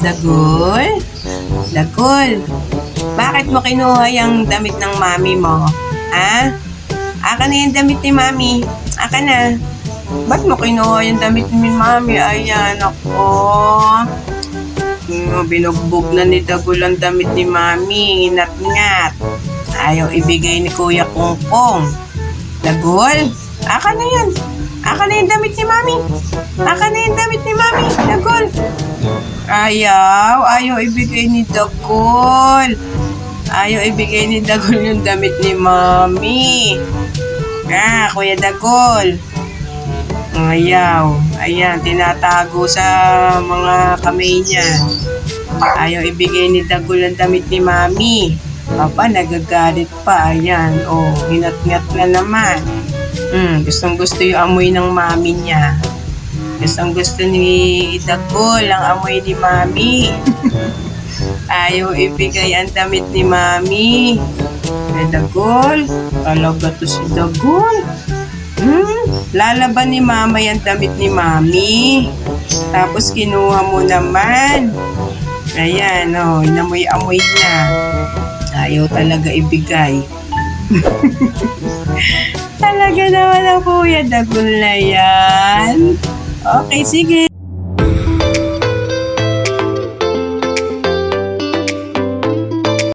Dagol? Dagol? Bakit mo kinuha yung damit ng mami mo? Ha? Aka na yung damit ni mami. Aka na. Ba't mo kinuha yung damit ni mami? Ayan, ako. Hmm, binugbog na ni Dagol ang damit ni mami. Inat-ngat. Ayaw ibigay ni Kuya Kongkong. Dagol? Aka na yan. Aka na yung damit ni mami. Aka na yung damit ni mami. Dagol. Ayaw. Ayaw ibigay ni Dagol. Ayaw ibigay ni Dagol yung damit ni mami. Ah, Kuya Dagol. Ayaw. Ayan, tinatago sa mga kamay niya. Ayaw ibigay ni Dagol ang damit ni mami. Papa, nagagalit pa. Ayan, oh, hinat-ngat na naman. Hmm, gustong gusto yung amoy ng mami niya. Gustong gusto ni Dagol ang amoy ni mami. Ayaw ibigay ang damit ni mami. Eh, Dagol, talaga to si Dagol. Hmm, lalaban ni mama yung damit ni mami. Tapos kinuha mo naman. Ayan, oh, inamoy-amoy niya. Ayaw talaga ibigay. talaga naman ang kuya Dagol na yan. Okay, sige.